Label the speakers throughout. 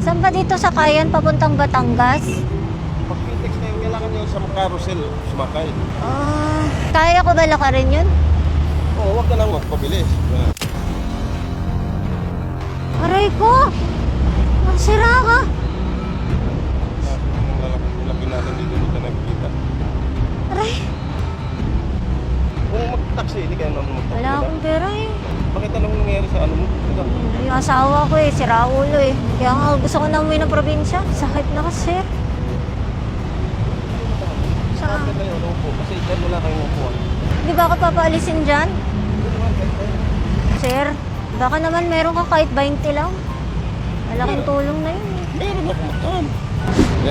Speaker 1: Saan ba dito sa Kayan papuntang Batangas?
Speaker 2: Pag Pitex na yun, kailangan nyo sa carousel sumakay.
Speaker 1: Ah, kaya ko ba lakarin yun?
Speaker 2: Oo, wag ka lang magpabilis.
Speaker 1: Aray ko! Nasira ka!
Speaker 2: Lalaki laki natin dito dito nakikita. Mag-taxi, hindi kayo naman mag-taxi.
Speaker 1: wala akong pera eh.
Speaker 2: Bakit anong nangyari sa ano mo? Ito.
Speaker 1: Yung asawa ko eh, si Raulo eh. Kaya nga gusto ko na umuwi ng probinsya. Sakit na kasi. Saan?
Speaker 2: Bakit kayo ano po? Kasi dyan wala kayong upuan.
Speaker 1: Di ba ako papaalisin dyan? Sir, baka naman meron ka kahit 20 lang. Malaking tulong na yun eh.
Speaker 2: Meron ako magkaan.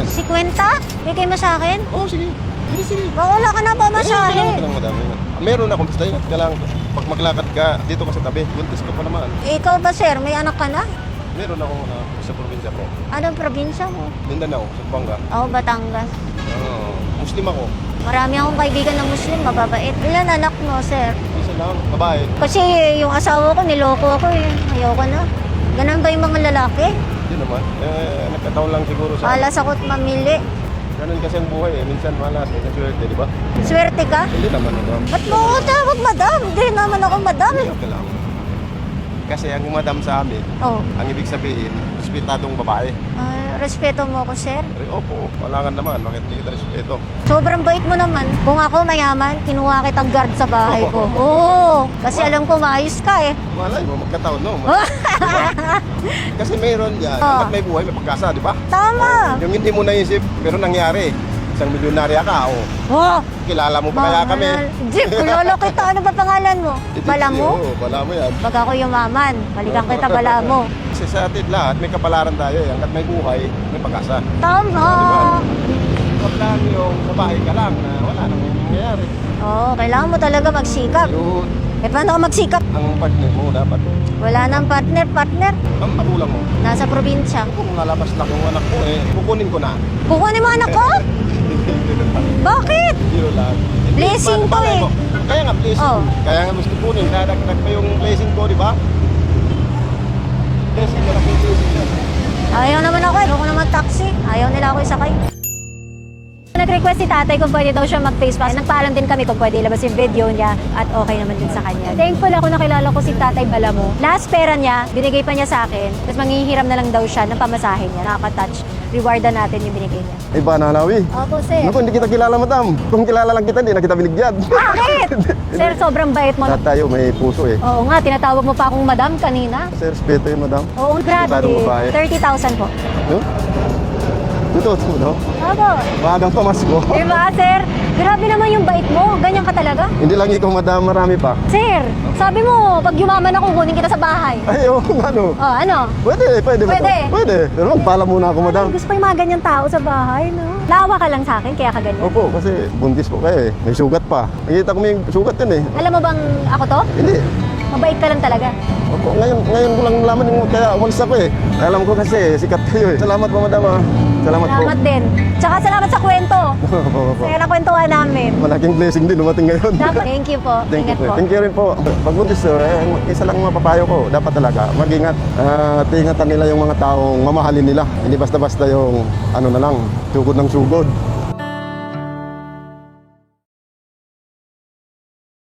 Speaker 1: Si Kwenta, bigay mo sa akin.
Speaker 2: Oo, sige. Sige, sige.
Speaker 1: Baka wala ka na pa masahe.
Speaker 2: Meron lang madami. Meron ako. Basta ingat ka lang. Pag maglakad ka, dito ka sa tabi. Buntis ka pa naman.
Speaker 1: Ikaw ba sir, may anak ka na?
Speaker 2: Meron ako na sa probinsya ko.
Speaker 1: Anong probinsya mo?
Speaker 2: Mindanao, sa Banga.
Speaker 1: Ako, Batangas.
Speaker 2: Oo. Muslim ako.
Speaker 1: Marami akong kaibigan na Muslim, mababait. Ilan anak mo, sir?
Speaker 2: Isa lang, babae.
Speaker 1: Kasi yung asawa ko, niloko ako eh. Ayoko na. Ganun ba yung mga lalaki?
Speaker 2: Hindi naman. Eh, nagkataon lang siguro sa...
Speaker 1: Alas ako't mamili.
Speaker 2: Ganun kasi ang buhay eh. Minsan malas, minsan swerte, di ba?
Speaker 1: Swerte ka?
Speaker 2: Hindi naman ito.
Speaker 1: Ba't mo ako tawag madam? Hindi naman ako madam.
Speaker 2: Okay lang. Kasi ang madam sa amin,
Speaker 1: Oh,
Speaker 2: ang ibig sabihin, respetadong babae.
Speaker 1: ah, respeto mo ako, sir.
Speaker 2: Eh, opo, wala ka naman. Bakit hindi kita respeto?
Speaker 1: Sobrang bait mo naman. Kung ako mayaman, kinuha kitang guard sa bahay ko. Oo, kasi alam ko maayos ka eh.
Speaker 2: Malay mo, magkataon, no? Kasi mayroon yan.
Speaker 1: Oh.
Speaker 2: Hanggat may buhay, may pagkasa, di ba?
Speaker 1: Tama.
Speaker 2: Yung hindi mo naisip, pero nangyari. Isang milyonarya ka, o.
Speaker 1: Oh,
Speaker 2: Kilala mo ba kaya kami?
Speaker 1: Jeep, kulolo kita. Ano ba pangalan mo? Bala mo?
Speaker 2: Oo, bala mo yan.
Speaker 1: Pag ako yumaman, balikan kita bala mo.
Speaker 2: Kasi sa atin lahat, may kapalaran tayo eh. Hanggat may buhay, may pag-asa.
Speaker 1: Tama.
Speaker 2: Huwag lang yung sa bahay ka lang na wala nang nangyayari.
Speaker 1: Oo, kailangan mo talaga magsikap.
Speaker 2: Yun,
Speaker 1: Eh, paano ako magsikap?
Speaker 2: ang partner mo dapat.
Speaker 1: Wala nang partner, partner.
Speaker 2: Ang magulang mo.
Speaker 1: Nasa probinsya.
Speaker 2: Kung nalabas lang yung anak ko eh, kukunin ko na.
Speaker 1: Kukunin mo anak ko? Bakit?
Speaker 2: Zero lang.
Speaker 1: Blessing to eh.
Speaker 2: Kaya nga blessing.
Speaker 1: Oh.
Speaker 2: Kaya nga gusto kunin. Dadagdag pa yung blessing ko, di ba? Blessing, malaking blessing yan.
Speaker 1: Ayaw naman ako, ayoko naman taxi. Ayaw nila ako isakay. Nag-request si tatay kung pwede daw siya mag-face mask. Nagpaalam din kami kung pwede ilabas yung video niya at okay naman din sa kanya. Thankful ako nakilala ko si tatay Balamo. Last pera niya, binigay pa niya sa akin. Tapos manghihiram na lang daw siya ng pamasahe niya. Nakaka-touch. Rewardan natin yung binigay niya.
Speaker 2: Iba na Halawi.
Speaker 1: Opo, sir.
Speaker 2: Naku, hindi kita kilala, madam. Kung kilala lang kita, hindi na kita binigyan.
Speaker 1: Bakit? sir, sobrang bait mo.
Speaker 2: Lahat tayo may puso eh.
Speaker 1: Oo nga, tinatawag mo pa akong madam kanina.
Speaker 2: Sir, respeto yun, madam.
Speaker 1: Oo, grabe.
Speaker 2: Masyadong babae.
Speaker 1: 30,000 po.
Speaker 2: No? No?
Speaker 1: Opo.
Speaker 2: Bagang pamasko.
Speaker 1: Diba, sir? Grabe naman yung bait mo. Ganyan ka talaga.
Speaker 2: hindi lang ikaw, madam, marami pa.
Speaker 1: Sir, sabi mo, pag yumaman ako, kunin kita sa bahay.
Speaker 2: Ay, oo, ano?
Speaker 1: Oh, ano?
Speaker 2: Pwede, pwede ba to?
Speaker 1: Pwede.
Speaker 2: Pwede. Pero magpala muna ako, madam.
Speaker 1: Ay, gusto ko yung mga ganyang tao sa bahay, no? Lawa ka lang sa akin, kaya ka ganyan.
Speaker 2: Opo, kasi buntis po kayo eh. May sugat pa. Nakita ko may sugat yun eh.
Speaker 1: Alam mo bang ako to?
Speaker 2: Hindi.
Speaker 1: Mabait ka lang talaga.
Speaker 2: Opo, ngayon, ngayon ko lang nalaman yung kaya umalis ako eh. Alam ko kasi, sikat kayo eh. Salamat po, madam ah. Salamat,
Speaker 1: Salamat din. Tsaka salamat sa kwento.
Speaker 2: po. Opo, opo.
Speaker 1: Kaya nakwentuhan namin.
Speaker 2: Malaking blessing din dumating ngayon.
Speaker 1: Dapat, thank you po.
Speaker 2: Thank you
Speaker 1: Ingat
Speaker 2: po.
Speaker 1: po.
Speaker 2: Thank you rin po. Pag buntis sir, eh, isa lang mapapayo ko. Dapat talaga mag-ingat. At ingatan nila yung mga taong mamahalin nila. Hindi basta-basta yung ano na lang, sugod ng sugod.